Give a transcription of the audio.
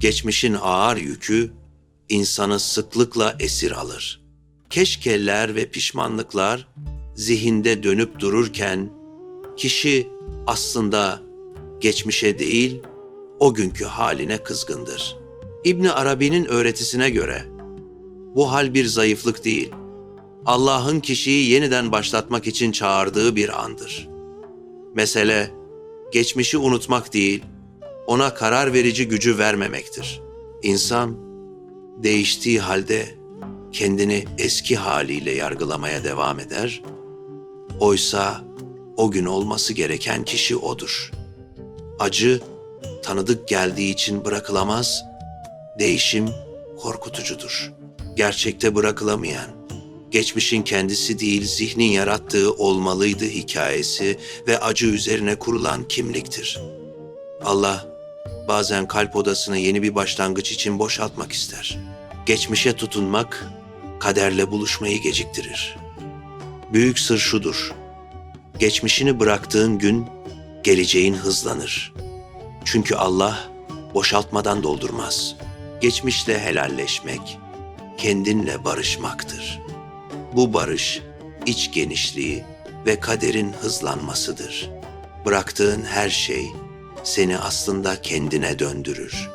Geçmişin ağır yükü insanı sıklıkla esir alır. Keşkeller ve pişmanlıklar zihinde dönüp dururken kişi aslında geçmişe değil o günkü haline kızgındır. İbni Arabi'nin öğretisine göre bu hal bir zayıflık değil, Allah'ın kişiyi yeniden başlatmak için çağırdığı bir andır. Mesele geçmişi unutmak değil, ona karar verici gücü vermemektir. İnsan değiştiği halde kendini eski haliyle yargılamaya devam eder. Oysa o gün olması gereken kişi odur. Acı tanıdık geldiği için bırakılamaz, değişim korkutucudur. Gerçekte bırakılamayan, geçmişin kendisi değil zihnin yarattığı olmalıydı hikayesi ve acı üzerine kurulan kimliktir. Allah bazen kalp odasını yeni bir başlangıç için boşaltmak ister. Geçmişe tutunmak kaderle buluşmayı geciktirir. Büyük sır şudur. Geçmişini bıraktığın gün geleceğin hızlanır. Çünkü Allah boşaltmadan doldurmaz. Geçmişle helalleşmek, kendinle barışmaktır. Bu barış, iç genişliği ve kaderin hızlanmasıdır. Bıraktığın her şey seni aslında kendine döndürür.